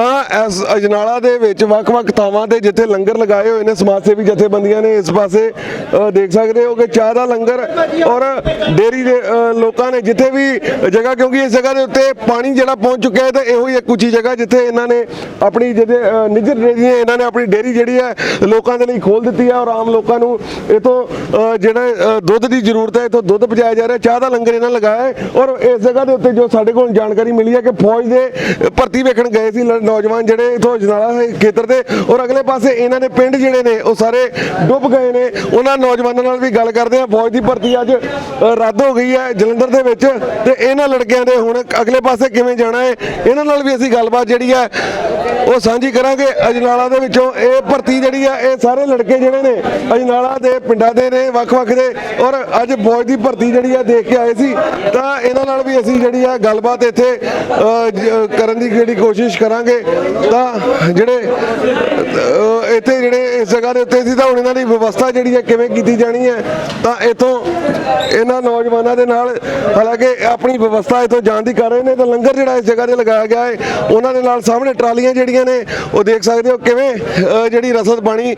তো ਇਸ ਅਜਨਾਲਾ ਦੇ ਵਿੱਚ ਵੱਖ-ਵੱਖ ਥਾਵਾਂ ਤੇ ਜਿੱਥੇ ਲੰਗਰ ਲਗਾਏ ਹੋਏ ਨੇ ਸਮਾਜ ਸੇਵੀ ਜਥੇਬੰਦੀਆਂ ਨੇ ਇਸ ਪਾਸੇ ਦੇਖ ਸਕਦੇ ਹੋ ਕਿ ਚਾਹ ਦਾ ਲੰਗਰ ਔਰ ਡੇਰੀ ਦੇ ਲੋਕਾਂ ਨੇ ਜਿੱਥੇ ਵੀ ਜਗ੍ਹਾ ਕਿਉਂਕਿ ਇਸ ਜਗ੍ਹਾ ਦੇ ਉੱਤੇ ਪਾਣੀ ਜਿਹੜਾ ਪਹੁੰਚ ਚੁੱਕਿਆ ਹੈ ਤੇ ਇਹੋ ਹੀ ਇੱਕ ਉੱਚੀ ਜਗ੍ਹਾ ਜਿੱਥੇ ਇਹਨਾਂ ਨੇ ਆਪਣੀ ਜਿਹਦੇ ਅ, ਨਿੱਜਰ ਇਹਨਾਂ ਨੇ ਆਪਣੀ ਡੇਰੀ ਜਿਹੜੀ ਹੈ ਲੋਕਾਂ ਦੇ ਲਈ ਖੋਲ ਦਿੱਤੀ ਹੈ ਔਰ ਆਮ ਲੋਕਾਂ ਨੂੰ ਇਥੋਂ ਜਿਹੜਾ ਅ, ਦੁੱਧ ਦੀ ਜ਼ਰੂਰਤ ਹੈ ਇਥੋਂ ਦੁੱਧ ਪਹੁੰਚਾਇਆ ਜਾ ਰਿਹਾ ਚਾਹ ਦਾ ਲੰਗਰ ਇਹਨਾਂ ਲਗਾਇਆ ਔਰ ਇਸ ਜਗ੍ਹਾ ਦੇ ਉੱਤੇ ਜੋ ਸਾਡੇ ਕੋਲ ਜਾਣਕਾਰੀ ਮਿਲੀ ਹੈ ਕਿ ਫੌਜ ਦੇ ਭਰਤੀ ਵੇਖਣ ਗਏ ਸੀ ਨੌਜਵਾਨ ਨੌਜਵਾਨ ਜਿਹੜੇ ਇਥੋਂ ਜਨਾਲਾ ਖੇਤਰ ਦੇ, ਔਰ ਅਗਲੇ ਪਾਸੇ ਇਹਨਾਂ ਦੇ ਪਿੰਡ ਜਿਹੜੇ ਨੇ, ਉਹ ਸਾਰੇ ਡੁੱਬ ਗਏ ਨੇ। ਉਹਨਾਂ ਨੌਜਵਾਨਾਂ ਨਾਲ ਵੀ ਗੱਲ ਕਰਦੇ ਆ ਫੌਜ ਦੀ ਭਰਤੀ ਅੱਜ ਰੱਦ ਹੋ ਗਈ ਹੈ ਜਲੰਧਰ ਦੇ ਵਿੱਚ। ਤੇ ਇਹਨਾਂ ਲੜਕਿਆਂ ਦੇ ਹੁਣ ਅਗਲੇ ਪਾਸੇ ਕਿਵੇਂ ਜਾਣਾ ਹੈ, ਇਹਨਾਂ ਨਾਲ ਵੀ ਅਸੀਂ ਗੱਲਬਾਤ ਜਿਹੜੀ ਹੈ ਉਹ ਸਾਂਝੀ ਕਰਾਂਗੇ ਅਜਨਾਲਾ ਦੇ ਵਿੱਚੋਂ। ਇਹ ਭਰਤੀ ਜਿਹੜੀ ਆ, ਇਹ ਸਾਰੇ ਲੜਕੇ ਜਿਹੜੇ ਨੇ ਅਜਨਾਲਾ ਦੇ, ਪਿੰਡਾਂ ਦੇ ਨੇ ਵੱਖ-ਵੱਖ ਦੇ। ਔਰ ਅੱਜ ਫੌਜ ਦੀ ਭਰਤੀ ਜਿਹੜੀ ਆ, ਦੇਖ ਕੇ ਆਏ ਸੀ। ਤਾਂ ਇਹਨਾਂ ਨਾਲ ਵੀ ਅਸੀਂ ਜਿਹੜੀ ਆ, ਗੱਲਬਾਤ ਇੱਥੇ ਕਰਨ ਦੀ ਜਿਹੜੀ ਕੋਸ਼ਿਸ਼ ਕਰਾਂਗੇ। ਤਾਂ ਜਿਹੜੇ ਇੱਥੇ ਜਿਹੜੇ ਇਸ ਜਗ੍ਹਾ ਦੇ ਉੱਤੇ ਸੀ, ਤਾਂ ਹੁਣ ਇਹਨਾਂ ਦੀ ਵਿਵਸਥਾ ਜਿਹੜੀ ਹੈ ਕਿਵੇਂ ਕੀਤੀ ਜਾਣੀ ਹੈ ਤਾਂ ਇਥੋਂ ਇਹਨਾਂ ਨੌਜਵਾਨਾਂ ਦੇ ਨਾਲ, ਹਾਲਾਂਕਿ ਆਪਣੀ ਵਿਵਸਥਾ ਇਥੋਂ ਜਾਣ ਦੀ ਕਰ ਰਹੇ ਨੇ, ਤਾਂ ਲੰਗਰ ਜਿਹੜਾ ਇਸ ਜਗ੍ਹਾ ਤੇ ਲਗਾਇਆ ਗਿਆ ਹੈ ਉਹਨਾਂ ਦੇ ਨਾਲ ਸਾਹਮਣੇ ਟਰਾਲੀਆਂ ਜਿਹੜੀਆਂ ਨੇ ਉਹ ਦੇਖ ਸਕਦੇ ਹੋ ਕਿਵੇਂ ਜਿਹੜੀ ਰਸਦ ਪਾਣੀ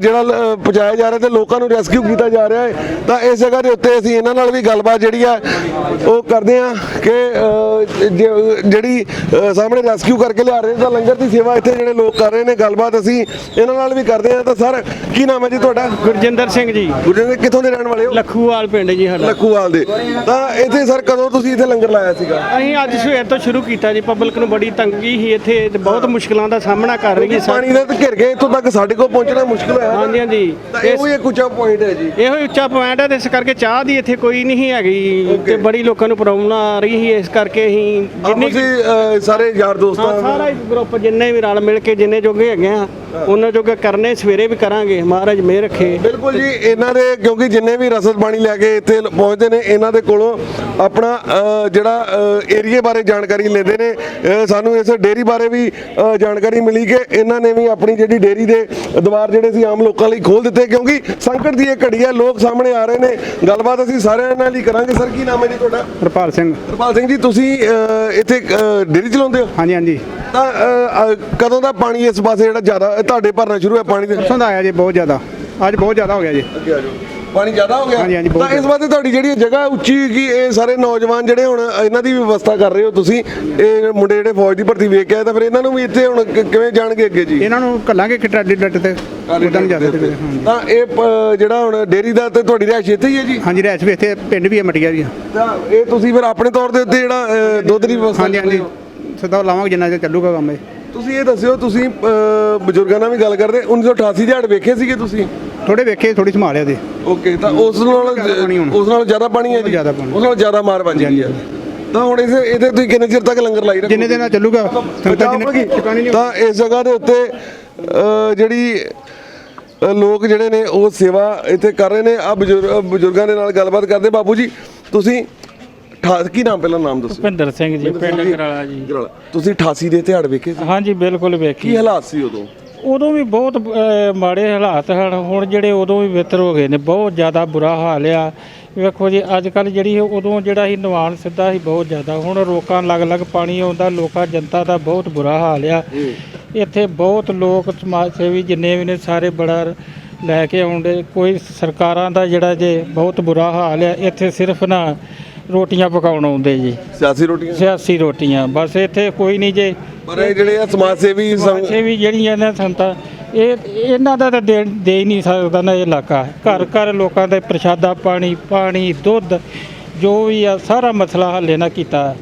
ਜਿਹੜਾ ਪਹੁੰਚਾਇਆ ਜਾ ਰਿਹਾ ਤੇ ਲੋਕਾਂ ਨੂੰ ਰੈਸਕਿਊ ਕੀਤਾ ਜਾ ਰਿਹਾ ਹੈ। ਤਾਂ ਇਸ ਜਗ੍ਹਾ ਦੇ ਉੱਤੇ ਅਸੀਂ ਇਹਨਾਂ ਨਾਲ ਵੀ ਗੱਲਬਾਤ ਜਿਹੜੀ ਆ ਉਹ ਕਰਦੇ ਆ ਕਿ ਜਿਹੜੀ ਸਾਹਮਣੇ ਰੈਸਕਿਊ ਕਰਕੇ ਲਿਆ ਰਹੇ ਤਾਂ ਲੰਗਰ ਦੀ ਸੇਵਾ ਇੱਥੇ ਜਿਹੜੇ ਲੋਕ ਕਰ ਰਹੇ ਨੇ ਗੱਲਬਾਤ ਅਸੀਂ ਇਹਨਾਂ ਨਾਲ ਵੀ ਕਰਦੇ ਆ ਤਾਂ ਸਰ ਕੀ ਨਾਮ ਹੈ ਜੀ ਤੁਹਾਡਾ? ਗੁਰਜਿੰਦਰ ਸਿੰਘ ਜੀ। ਗੁਰਜੀਤ ਕਿੱਥੋਂ ਦੇ ਰਹਿਣ ਵਾਲੇ ਹੋ? ਲਖੂਵਾਲ ਪਿੰਡ ਜੀ ਸਾਡਾ। ਲੱਖੂਵਾਲ ਦੇ। ਤਾਂ ਇੱਥੇ ਸਰ ਕਦੋਂ ਤੁਸੀਂ ਇੱਥੇ ਲੰਗਰ ਲਾਇਆ ਸੀਗਾ? ਅਸੀਂ ਅੱਜ ਸਵੇਰ ਤੋਂ ਸ਼ੁਰੂ ਕੀਤਾ ਜੀ ਪਬਲਿਕ ਨੂੰ ਬੜੀ ਤੰਗੀ ਸੀ ਇੱਥੇ ਤੇ ਬਹੁਤ ਮੁਸ਼ਕਲਾਂ ਦਾ ਸਾਹਮਣਾ ਕਰ ਰਹੀ ਹੈ ਪਾਣੀ ਦੇ ਤੇ ਘਿਰ ਗਏ ਇੱਥੋਂ ਤੱਕ ਸਾਡੇ ਕੋਲ ਪਹੁੰਚਣਾ ਮੁਸ਼ਕਲ ਹੋਇਆ ਹਾਂਜੀ ਹਾਂਜੀ। ਤਾਂ ਇਹੋ ਹੀ ਇੱਕ ਉੱਚਾ ਪੁਆਇੰਟ ਹੈ ਜੀ। ਇਹੋ ਹੀ ਉੱਚਾ ਪੁਆਇੰਟ ਹੈ ਤੇ ਇਸ ਕਰਕੇ ਚਾਹ ਦੀ ਇੱਥੇ ਕੋਈ ਨਹੀਂ ਹੈਗੀ। ਤੇ ਬੜੀ ਲੋਕਾਂ ਨੂੰ ਪ੍ਰੋਬਲਮ ਆ ਰਹੀ ਸੀ ਇਸ ਕਰਕੇ ਅਸੀਂ ਜਿੰਨੀ ਅਸੀਂ ਸਾਰੇ ਯਾਰ ਹਾਂ ਦੋਸਤਾਂ ਸਾਰਾ ਗਰੁੱਪ ਜਿੰਨੇ ਵੀ ਰਲ ਮਿਲ ਕੇ ਜਿੰਨੇ ਜੋਗੇ ਹੈਗੇ ਆ ਉਹਨਾਂ ਜੋਗੇ ਕਰਨੇ ਸਵੇਰੇ ਵੀ ਕਰਾਂਗੇ। ਮਹਾਰਾਜ ਮਿਹਰ ਰੱਖੇ। ਬਿਲਕੁਲ ਜੀ ਇਹਨਾਂ ਦੇ ਕਿਉਂਕਿ ਜਿੰਨੇ ਵੀ ਰਸਦ ਪਾਣੀ ਲੈ ਕੇ ਇੱਥੇ ਲ- ਪਹੁੰਚਦੇ ਨੇ ਇਹਨਾਂ ਦੇ ਕੋਲੋਂ ਆਪਣਾ ਅ, ਜਿਹੜਾ ਏਰੀਏ ਬਾਰੇ ਜਾਣਕਾਰੀ ਲੈਂਦੇ ਨੇ। ਅ, ਸਾਨੂੰ ਇਸ ਡੇਰੀ ਬਾਰੇ ਵੀ ਜਾਣਕਾਰੀ ਮਿਲੀ ਕਿ ਇਹਨਾਂ ਨੇ ਵੀ ਆਪਣੀ ਜਿਹੜੀ ਡੇਰੀ ਦੇ ਦੁਆਰ ਜਿਹੜੇ ਸੀ ਆਮ ਲੋਕਾਂ ਲਈ ਖੋਲ ਦਿੱਤੇ ਕਿਉਂਕਿ ਸੰਕਟ ਦੀ ਇਹ ਘੜੀ ਹੈ ਲੋਕ ਸਾਹਮਣੇ ਆ ਰਹੇ ਨੇ। ਗੱਲਬਾਤ ਅਸੀਂ ਸਾਰਿਆਂ ਨਾਲ ਹੀ ਕਰਾਂਗੇ। ਸਰ ਕੀ ਨਾਮ ਹੈ ਜੀ ਤੁਹਾਡਾ? ਹਰਪਾਲ ਸਿੰਘ। ਹਰਪਾਲ ਸਿੰਘ ਜੀ ਤੁਸੀਂ ਇੱਥੇ ਡੇਰੀ ਚਲਾਉਂਦੇ ਹੋ? ਹਾਂਜੀ ਹਾਂਜੀ। ਤਾਂ ਕਦੋਂ ਦਾ ਪਾਣੀ ਇਸ ਪਾਸੇ ਜਿਹੜਾ ਜ਼ਿਆਦਾ ਤੁਹਾਡੇ ਭਰਨਾ ਸ਼ੁਰੂ ਹੈ ਪਾਣੀ ਦੇ? ਪਸੰਦ ਆਇਆ ਜੀ ਬਹੁਤ ਜ਼ਿਆਦਾ। ਅੱਜ ਬਹੁਤ ਜ਼ਿਆਦਾ ਹੋ ਗਿਆ ਜੀ। ਅੱਗੇ ਆ ਜਾਓ। ਪਾਣੀ ਜ਼ਿਆਦਾ ਹੋ ਗਿਆ। ਹਾਂਜੀ, ਹਾਂਜੀ, ਬਹੁਤ ਤਾਂ ਇਸ ਵਾਸਤੇ ਤੁਹਾਡੀ ਜਿਹੜੀ ਜਗ੍ਹਾ ਉੱਚੀ ਕਿ ਇਹ ਸਾਰੇ ਨੌਜਵਾਨ ਜਿਹੜੇ ਹੁਣ ਇਹਨਾਂ ਦੀ ਵਿਵਸਥਾ ਕਰ ਰਹੇ ਹੋ ਤੁਸੀਂ ਇਹ ਮੁੰਡੇ ਜਿਹੜੇ ਫੌਜ ਦੀ ਭਰਤੀ ਵੇਖ ਕੇ ਆਏ ਤਾਂ ਫਿਰ ਇਹਨਾਂ ਨੂੰ ਵੀ ਇੱਥੇ ਹੁਣ ਕਿ- ਕਿਵੇਂ ਜਾਣਗੇ ਅੱਗੇ ਜੀ? ਇਹਨਾਂ ਨੂੰ ਕੱਲਾਂਗੇ ਕਿ ਟਰਾਲੀ ਡੱਟ ਤੇ ਉਦਾਂ ਨਹੀਂ ਜਾ ਸਕਦੇ ਹਾਂਜੀ ਤਾਂ ਇਹ ਪ- ਜਿਹੜਾ ਹੁਣ ਡੇਰੀ ਦਾ ਤੇ ਤੁਹਾਡੀ ਰਿਹਾਇਸ਼ ਇੱਥੇ ਹੀ ਹੈ ਜੀ? ਹਾਂਜੀ ਰੈਸ ਵੀ ਇੱਥੇ ਪਿੰਡ ਵੀ ਹੈ ਮਟੀਆ ਵੀ ਆ। ਤਾਂ ਇਹ ਤੁਸੀਂ ਫਿਰ ਆਪਣੇ ਤੌਰ ਦੇ ਉੱਤੇ ਜਿਹੜਾ ਅ, ਦੁੱਧ ਦੀ ਵਿਵਸਥਾ ਹਾਂਜੀ ਕਰ ਰਹੇ ਹਾਂਜੀ। ਹੋ। ਸਦਾ ਲਾਵਾਂਗੇ ਜਿੰਨਾ ਚਿਰ ਚੱਲੂਗਾ ਕੰਮ ਇਹ। ਤੁਸੀਂ ਇਹ ਦੱਸਿਓ ਤੁਸੀਂ ਅ, ਬਜ਼ੁਰਗਾਂ ਨਾਲ ਵੀ ਗੱਲ ਕਰਦੇ। 1988 ਦਿਹਾੜ ਵੇਖੇ ਸੀਗੇ ਤੁਸੀਂ? ਥੋੜੇ ਵੇਖੇ ਥੋੜੀ ਸੰਭਾਲਿਆ ਦੇ ਓਕੇ ਤਾਂ ਉਸ ਨਾਲ। ਉਸ ਨਾਲ ਜ਼ਿਆਦਾ ਪਾਣੀ ਹੈ ਜੀ? ਜ਼ਿਆਦਾ ਪਾਣੀ। ਉਸ ਨਾਲ ਜ਼ਿਆਦਾ ਮਾਰ ਵੱਜ ਗਈ ਹੈ। ਤਾਂ ਹੁਣ ਇਸੇ ਇਹਦੇ ਤੁਸੀਂ ਕਿੰਨੇ ਚਿਰ ਤੱਕ ਲੰਗਰ ਲਾਈ ਰੱਖੋਗੇ ਜਿੰਨੇ ਦਿਨ ਚੱਲੂਗਾ ਤਾਂ ਇਸ ਜਗ੍ਹਾ ਦੇ ਉੱਤੇ ਜਿਹੜੀ ਲੋਕ ਜਿਹੜੇ ਨੇ ਉਹ ਸੇਵਾ ਇੱਥੇ ਕਰ ਰਹੇ ਨੇ। ਆ ਬਜ਼ੁਰਗਾਂ ਦੇ ਨਾਲ ਗੱਲਬਾਤ ਕਰਦੇ। ਬਾਬੂ ਜੀ ਤੁਸੀਂ ਠਾ- ਕੀ ਨਾਮ ਪਹਿਲਾਂ? ਨਾਮ ਦੱਸੋ। ਭਿੰਦਰ ਸਿੰਘ ਜੀ ਪਿੰਡ ਕਰਾਲਾ ਜੀ। ਗਰਾਲਾ। ਤੁਸੀਂ 88 ਦੇ ਦਿਹਾੜ ਵੇਖੇ ਸੀ? ਹਾਂਜੀ ਬਿਲਕੁਲ ਵੇਖੀ। ਕੀ ਹਾਲਾਤ ਸੀ ਉਦੋਂ? ਉਦੋਂ ਵੀ ਬਹੁਤ ਅਹ, ਮਾੜੇ ਹਾਲਾਤ ਹਨ। ਹੁਣ ਜਿਹੜੇ ਉਦੋਂ ਵੀ ਬਿਹਤਰ ਹੋ ਗਏ ਨੇ ਬਹੁਤ ਜ਼ਿਆਦਾ ਬੁਰਾ ਹਾਲ ਆ। ਵੇਖੋ ਜੀ ਅੱਜ ਕੱਲ ਜਿਹੜੀ ਉਦੋਂ ਜਿਹੜਾ ਸੀ ਨਿਵਾਨ ਸਿੱਧਾ ਸੀ ਬਹੁਤ ਜ਼ਿਆਦਾ। ਹੁਣ ਰੋਕਾਂ ਲੱਗ-ਲੱਗ ਪਾਣੀ ਆਉਂਦਾ ਲੋਕਾਂ ਜਨਤਾ ਦਾ ਬਹੁਤ ਬੁਰਾ ਹਾਲ ਆ। ਇੱਥੇ ਬਹੁਤ ਲੋਕ ਸਮਾਜ ਸੇਵੀ ਜਿੰਨੇ ਵੀ ਨੇ ਸਾਰੇ ਬੜਾ ਲੈ ਕੇ ਆਉਂਦੇ। ਕੋਈ ਸਰਕਾਰਾਂ ਦਾ ਜਿਹੜਾ ਜੇ ਬਹੁਤ ਬੁਰਾ ਹਾਲ ਆ ਇੱਥੇ ਸਿਰਫ ਨਾ ਰੋਟੀਆਂ ਪਕਾਉਣ ਆਉਂਦੇ ਜੀ। ਸਿਆਸੀ ਰੋਟੀਆਂ? ਸਿਆਸੀ ਰੋਟੀਆਂ। ਬਸ ਇੱਥੇ ਕੋਈ ਨਹੀਂ ਜੇ। ਪਰ ਇਹ ਜਿਹੜੇ ਆ ਸਮਾਜ ਸੇਵੀ ਸੰਗ- ਇੱਥੇ ਵੀ ਜਿਹੜੀਆਂ ਨੇ ਸੰਤਾਂ ਇਹ ਇਹਨਾਂ ਦਾ ਤਾਂ ਦੇ ਦੇ ਹੀ ਨਹੀਂ ਸਕਦਾ ਨਾ ਇਹ ਇਲਾਕਾ। ਘਰ ਘਰ ਲੋਕਾਂ ਦੇ ਪ੍ਰਸ਼ਾਦਾ ਪਾਣੀ ਪਾਣੀ ਦੁੱਧ ਜੋ ਵੀ ਆ ਸਾਰਾ ਮਸਲਾ ਹੱਲ ਇਹਨਾਂ ਕੀਤਾ।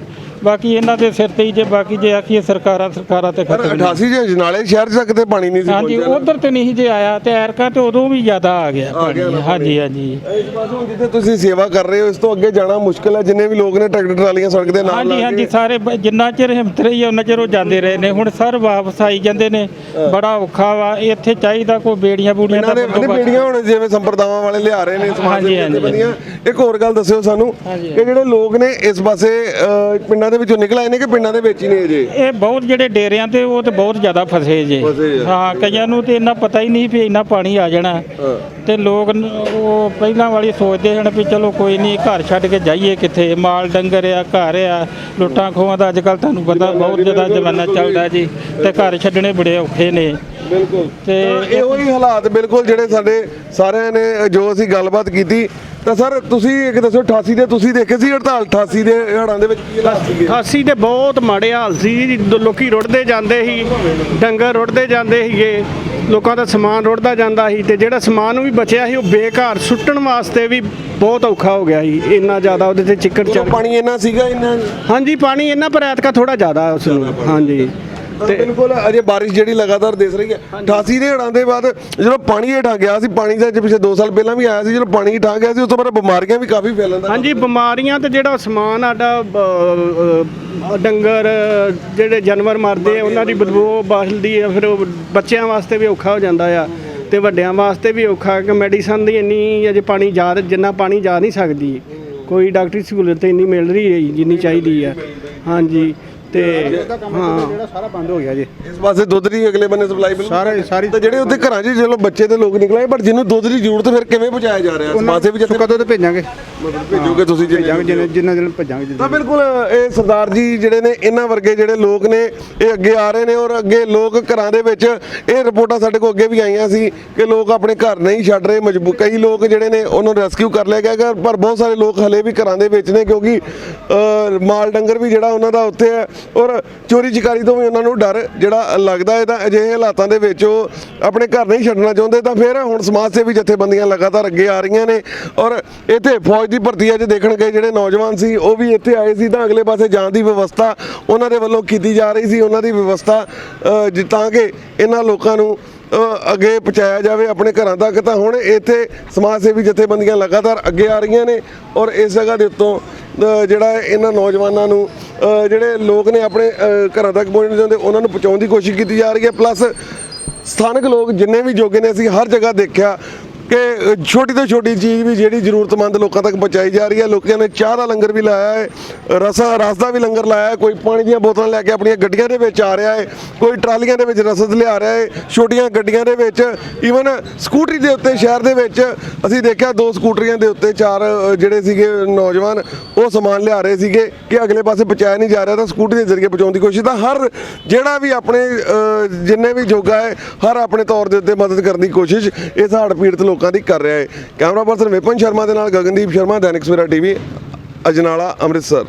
ਬਾਕੀ ਇਹਨਾਂ ਦੇ ਸਿਰ ਤੇ ਹੀ ਜੇ ਬਾਕੀ ਜੇ ਆਖੀਏ ਸਰਕਾਰਾਂ ਸਰਕਾਰਾਂ ਤੇ ਪਰ ਖਤਮ 88 ਜੇ ਜਨਾਲੇ ਸ਼ਹਿਰ ਤੱਕ ਤੇ ਪਾਣੀ ਨਹੀਂ ਸੀ ਹਾਂਜੀ ਪਹੁੰਚਿਆ। ਉਧਰ ਤੇ ਨਹੀਂ ਜੇ ਆਇਆ ਤੇ ਐਰਕਾ ਤੇ ਉਦੋਂ ਵੀ ਜ਼ਿਆਦਾ ਆ ਗਿਆ ਪਾਣੀ ਗਿਆ ਨਾ। ਹਾਂਜੀ ਹਾਂਜੀ। ਇਸ ਪਾਸੋਂ ਜਿੱਥੇ ਤੁਸੀਂ ਸੇਵਾ ਕਰ ਰਹੇ ਹੋ ਇਸ ਤੋਂ ਅੱਗੇ ਜਾਣਾ ਮੁਸ਼ਕਲ ਹੈ। ਜਿੰਨੇ ਵੀ ਲੋਕ ਨੇ ਟਰੈਕਟਰ ਟਰਾਲੀਆਂ ਸੜਕ ਦੇ ਨਾਲ ਹਾਂਜੀ ਲਾ ਹਾਂਜੀ ਸਾਰੇ ਬ- ਜਿੰਨਾ ਚਿਰ ਹਿੰਮਤ ਰਹੀ ਹੈ ਉਹਨਾਂ ਚਿਰ ਉਹ ਜਾਂਦੇ ਰਹੇ ਨੇ। ਹੁਣ ਸਰ ਵਾਪਸ ਆਈ ਜਾਂਦੇ ਨੇ। ਬੜਾ ਔਖਾ ਵਾ। ਇੱਥੇ ਚਾਹੀਦਾ ਕੋਈ ਬੇੜੀਆਂ ਬੂੜੀਆਂ ਇਹਨਾਂ ਦਾ ਬੰਦੋਬਸਤ। ਬੇੜੀਆਂ ਹੁਣ ਜਿਵੇਂ ਸੰਪਰਦਾਵਾਂ ਵਾਲੇ ਲਿਆ ਰਹੇ ਨੇ ਸਮਾਜ ਹਾਂਜੀ, ਦੇ ਹਾਂਜੀ। ਬੰਦੀਆਂ। ਇੱਕ ਹੋਰ ਗੱਲ ਦੱਸਿਓ ਸਾਨੂੰ। ਕਿ ਜਿਹੜੇ ਲੋਕ ਨੇ ਇਸ ਪਾਸੇ ਅਹ, ਪਿੰਡਾਂ ਦੇ ਦੇ ਵਿੱਚੋਂ ਨਿਕਲ ਆਏ ਨੇ ਕਿ ਪਿੰਡਾਂ ਦੇ ਵਿੱਚ ਹੀ ਨੇ ਅਜੇ? ਇਹ ਬਹੁਤ ਜਿਹੜੇ ਡੇਰਿਆਂ ਤੇ ਉਹ ਤੇ ਬਹੁਤ ਜ਼ਿਆਦਾ ਫਸੇ ਜੇ। ਫਸੇ ਆ। ਹਾਂ ਕਈਆਂ ਨੂੰ ਤੇ ਇੰਨਾ ਪਤਾ ਹੀ ਨਹੀਂ ਵੀ ਇੰਨਾ ਪਾਣੀ ਆ ਜਾਣਾ। ਹਾਂ। ਤੇ ਲੋਕ ਨ- ਉਹ ਪਹਿਲਾਂ ਵਾਲੀ ਸੋਚਦੇ ਹਨ ਵੀ ਚਲੋ ਕੋਈ ਨਹੀਂ ਘਰ ਛੱਡ ਕੇ ਜਾਈਏ ਕਿੱਥੇ? ਮਾਲ ਡੰਗਰ ਆ ਘਰ ਆ ਲੁੱਟਾਂ ਖੋਹਾਂ ਦਾ ਅੱਜ ਕੱਲ ਤੁਹਾਨੂੰ ਪਤਾ ਬਹੁਤ ਜ਼ਿਆਦਾ ਜ਼ਮਾਨਾ ਚੱਲਦਾ ਜੀ। ਤੇ ਘਰ ਛੱਡਣੇ ਬੜੇ ਔਖੇ ਨੇ। ਬਿਲਕੁਲ। ਤੇ ਇਹ ਉਹੀ ਹਾਲਾਤ ਬਿਲਕੁਲ ਜਿਹੜੇ ਸਾਡੇ ਸਾਰਿਆਂ ਨੇ ਜੋ ਅਸੀਂ ਗੱਲਬਾਤ ਕੀਤੀ ਤਾਂ ਸਰ ਤੁਸੀਂ ਇੱਕ ਦੱਸੋ 88 ਦੇ ਤੁਸੀਂ ਦੇਖੇ ਸੀ ਹੜਤਾਲ? 88 ਦੇ ਹੜਾਂ ਦੇ ਵਿੱਚ ਕੀ ਹਾਲਾਤ ਸੀਗੇ? ਖਾਸੀ ਦੇ ਬਹੁਤ ਮਾੜੇ ਹਾਲ ਸੀ ਲੋਕੀ ਰੁੜਦੇ ਜਾਂਦੇ ਸੀ ਡੰਗਰ ਰੁੜਦੇ ਜਾਂਦੇ ਸੀਗੇ ਲੋਕਾਂ ਦਾ ਸਮਾਨ ਰੁੜਦਾ ਜਾਂਦਾ ਸੀ ਤੇ ਜਿਹੜਾ ਸਮਾਨ ਵੀ ਬਚਿਆ ਸੀ ਉਹ ਬੇਘਰ ਸੁੱਟਣ ਵਾਸਤੇ ਵੀ ਬਹੁਤ ਔਖਾ ਹੋ ਗਿਆ ਸੀ ਇੰਨਾ ਜ਼ਿਆਦਾ ਉਹਦੇ ਤੇ ਚਿੱਕੜ ਚੜ ਪਾਣੀ ਇੰਨਾ ਸੀਗਾ ਇੰਨਾ? ਹਾਂਜੀ ਪਾਣੀ ਇੰਨਾ ਪਰ ਐਤਕਾ ਥੋੜਾ ਜ਼ਿਆਦਾ ਉਸ ਨੂੰ ਹਾਂਜੀ। ਬਿਲਕੁਲ ਅਜੇ ਬਾਰਿਸ਼ ਜਿਹੜੀ ਲਗਾਤਾਰ ਦਿਸ ਰਹੀ ਹੈ। 88 ਦੇ ਹੜਾਂ ਦੇ ਬਾਅਦ ਜਦੋਂ ਪਾਣੀ ਹੇਠਾਂ ਗਿਆ ਸੀ ਪਾਣੀ ਦਾ ਪਿਛੇ 2 ਸਾਲ ਪਹਿਲਾਂ ਵੀ ਆਇਆ ਸੀ ਜਦੋਂ ਪਾਣੀ ਹੇਠਾਂ ਗਿਆ ਸੀ ਉਸ ਤੋਂ ਬਾਅਦ ਬਿਮਾਰੀਆਂ ਵੀ ਕਾਫੀ ਫੈਲਣ ਦਾ ਹਾਂਜੀ ਬਿਮਾਰੀਆਂ ਤੇ ਜਿਹੜਾ ਸਮਾਨ ਸਾਡਾ ਡੰਗਰ ਜਿਹੜੇ ਜਾਨਵਰ ਮਰਦੇ ਆ ਉਹਨਾਂ ਦੀ ਬਦਬੂ ਬਾਹਲਦੀ ਆ ਫਿਰ ਉਹ ਬੱਚਿਆਂ ਵਾਸਤੇ ਵੀ ਔਖਾ ਹੋ ਜਾਂਦਾ ਆ ਤੇ ਵੱਡਿਆਂ ਵਾਸਤੇ ਵੀ ਔਖਾ ਕਿ ਮੈਡੀਸਨ ਦੀ ਇੰਨੀ ਅਜੇ ਪਾਣੀ ਜਾ ਜਿੰਨਾ ਪਾਣੀ ਜਾ ਨਹੀਂ ਸਕਦੀ। ਕੋਈ ਡਾਕਟਰੀ ਸਹੂਲਤ ਇੰਨੀ ਮਿਲ ਰਹੀ ਹੈ ਜਿੰਨੀ ਚਾਹੀਦੀ ਆ। ਹਾਂਜੀ। ਤੇ ਹਾਂ। ਜਿਹੜਾ ਸਾਰਾ ਬੰਦ ਹੋ ਗਿਆ ਜੀ। ਇਸ ਪਾਸੇ ਦੁੱਧ ਦੀ ਅਗਲੇ ਬੰਨੇ ਸਪਲਾਈ ਬਿਲਕੁਲ ਸਾਰਾ ਸਾਰੀ ਤਾਂ ਜਿਹੜੇ ਉੱਥੇ ਘਰਾਂ 'ਚ ਚਲੋ ਬੱਚੇ ਤੇ ਲੋਕ ਨਿਕਲੇ ਪਰ ਜਿਹਨੂੰ ਦੁੱਧ ਦੀ ਜ਼ਰੂਰਤ ਫਿਰ ਕਿਵੇਂ ਪਹੁੰਚਾਇਆ ਜਾ ਰਿਹਾ? ਇਸ ਪਾਸੇ ਵੀ ਜਿੱਥੇ ਸੁੱਕਾ ਦੁੱਧ ਭੇਜਾਂਗੇ। ਮਤਲਬ ਭੇਜੋਗੇ ਤੁਸੀਂ ਜਿਹੜੇ ਭੇਜਾਂਗੇ ਜਿੰਨੇ ਜਿੰਨਾ ਦਿਨ ਭੇਜਾਂਗੇ ਤਾਂ ਬਿਲਕੁਲ ਇਹ ਸਰਦਾਰ ਜੀ ਜਿਹੜੇ ਨੇ ਇਹਨਾਂ ਵਰਗੇ ਜਿਹੜੇ ਲੋਕ ਨੇ ਇਹ ਅੱਗੇ ਆ ਰਹੇ ਨੇ ਔਰ ਅੱਗੇ ਲੋਕ ਘਰਾਂ ਦੇ ਵਿੱਚ ਇਹ ਰਿਪੋਰਟਾਂ ਸਾਡੇ ਕੋਲ ਅੱਗੇ ਵੀ ਆਈਆਂ ਸੀ ਕਿ ਲੋਕ ਆਪਣੇ ਘਰ ਨਹੀਂ ਛੱਡ ਰਹੇ ਮਜਬੂਰ ਕਈ ਲੋਕ ਜਿਹੜੇ ਨੇ ਉਹਨਾਂ ਨੂੰ ਰੈਸਕਿਊ ਕਰ ਲਿਆ ਗਿਆ ਪਰ ਬਹੁਤ ਸਾਰੇ ਲੋਕ ਹਲੇ ਵੀ ਘਰਾਂ ਦੇ ਵਿੱਚ ਨੇ ਕਿਉਂਕਿ ਮਾਲ ਡੰਗਰ ਵੀ ਜਿਹੜਾ ਉਹਨਾਂ ਦਾ ਉੱਥੇ ਹੈ ਔਰ ਚੋਰੀ ਚਕਾਰੀ ਤੋਂ ਵੀ ਉਹਨਾਂ ਨੂੰ ਡਰ ਜਿਹੜਾ ਲੱਗਦਾ ਹੈ ਤਾਂ ਅਜਿਹੇ ਹਾਲਾਤਾਂ ਦੇ ਵਿੱਚ ਉਹ ਆਪਣੇ ਘਰ ਨਹੀਂ ਛੱਡਣਾ ਚਾਹੁੰਦੇ ਤਾਂ ਫਿਰ ਹੁਣ ਸਮਾਜ ਸੇਵੀ ਜਥੇਬੰਦੀਆਂ ਲਗਾਤਾਰ ਅੱਗੇ ਆ ਰਹੀਆਂ ਨੇ ਔਰ ਇੱਥੇ ਫੌਜ ਦੀ ਭਰਤੀ ਅੱਜ ਦੇਖਣ ਗਏ ਜਿਹੜੇ ਨੌਜਵਾਨ ਸੀ ਉਹ ਵੀ ਇੱਥੇ ਆਏ ਸੀ ਤਾਂ ਅਗਲੇ ਪਾਸੇ ਜਾਣ ਦੀ ਵਿਵਸਥਾ ਉਹਨਾਂ ਦੇ ਵੱਲੋਂ ਕੀਤੀ ਜਾ ਰਹੀ ਸੀ ਉਹਨਾਂ ਦੀ ਵਿਵਸਥਾ ਅ, ਤਾਂ ਕਿ ਇਹਨਾਂ ਲੋਕਾਂ ਨੂੰ ਅੱਗੇ ਪਹੁੰਚਾਇਆ ਜਾਵੇ ਆਪਣੇ ਘਰਾਂ ਤੱਕ ਤਾਂ ਹੁਣ ਇੱਥੇ ਸਮਾਜ ਸੇਵੀ ਜਥੇਬੰਦੀਆਂ ਲਗਾਤਾਰ ਅੱਗੇ ਆ ਰਹੀਆਂ ਨੇ ਔਰ ਇਸ ਜਗ੍ਹਾ ਦੇ ਉੱਤੋਂ ਜਿਹੜਾ ਇਹਨਾਂ ਨੌਜਵਾਨਾਂ ਨੂੰ ਜਿਹੜੇ ਲੋਕ ਨੇ ਆਪਣੇ ਘਰਾਂ ਤੱਕ ਪਹੁੰਚਣਾ ਚਾਹੁੰਦੇ, ਉਹਨਾਂ ਨੂੰ ਪਹੁੰਚਾਉਣ ਦੀ ਕੋਸ਼ਿਸ਼ ਕੀਤੀ ਜਾ ਰਹੀ ਹੈ। ਪਲੱਸ ਸਥਾਨਕ ਲੋਕ ਜਿੰਨੇ ਵੀ ਜੋਗੇ ਨੇ, ਅਸੀਂ ਹਰ ਜਗ੍ਹਾ ਦੇਖਿਆ ਕਿ ਛੋਟੀ ਤੋਂ ਛੋਟੀ ਚੀਜ਼ ਵੀ ਜਿਹੜੀ ਜ਼ਰੂਰਤਮੰਦ ਲੋਕਾਂ ਤੱਕ ਪਹੁੰਚਾਈ ਜਾ ਰਹੀ ਹੈ। ਲੋਕਾਂ ਨੇ ਚਾਹ ਦਾ ਲੰਗਰ ਵੀ ਲਾਇਆ ਹੈ, ਰਸਾ ਰਸ ਦਾ ਵੀ ਲੰਗਰ ਲਾਇਆ ਹੈ। ਕੋਈ ਪਾਣੀ ਦੀਆਂ ਬੋਤਲਾਂ ਲੈ ਕੇ ਆਪਣੀਆਂ ਗੱਡੀਆਂ ਦੇ ਵਿੱਚ ਆ ਰਿਹਾ ਹੈ, ਕੋਈ ਟਰਾਲੀਆਂ ਦੇ ਵਿੱਚ ਰਸਦ ਲਿਆ ਰਿਹਾ ਹੈ, ਛੋਟੀਆਂ ਗੱਡੀਆਂ ਦੇ ਵਿੱਚ। ਈਵਨ ਸਕੂਟਰੀ ਦੇ ਉੱਤੇ ਸ਼ਹਿਰ ਦੇ ਵਿੱਚ ਅਸੀਂ ਦੇਖਿਆ ਦੋ ਸਕੂਟਰੀਆਂ ਦੇ ਉੱਤੇ ਚਾਰ ਜਿਹੜੇ ਸੀਗੇ ਨੌਜਵਾਨ, ਉਹ ਸਮਾਨ ਲਿਆ ਰਹੇ ਸੀਗੇ ਕਿ ਅਗਲੇ ਪਾਸੇ ਪਹੁੰਚਾਇਆ ਨਹੀਂ ਜਾ ਰਿਹਾ ਤਾਂ ਸਕੂਟਰੀ ਦੇ ਜ਼ਰੀਏ ਪਹੁੰਚਾਉਣ ਦੀ ਕੋਸ਼ਿਸ਼। ਤਾਂ ਹਰ ਜਿਹੜਾ ਵੀ ਆਪਣੇ ਜਿੰਨੇ ਵੀ ਜੋਗਾ ਹੈ, ਹਰ ਆਪਣੇ ਤੌਰ ਦੇ ਉੱਤੇ ਮਦਦ ਕਰਨ ਦੀ ਕੋਸ਼ਿਸ਼। ਇਸ ਹੜ੍ਹ ਪੀੜਤ ਲੋਕਾਂ ਦੀ ਕਰ ਰਿਹਾ ਹੈ। ਕੈਮਰਾ ਪਰਸਨ ਵਿਪਨ ਸ਼ਰਮਾ ਦੇ ਨਾਲ ਗਗਨਦੀਪ ਸ਼ਰਮਾ, ਦੈਨਿਕ ਸਵੇਰਾ ਟੀਵੀ, ਅਜਨਾਲਾ, ਅੰਮ੍ਰਿਤਸਰ।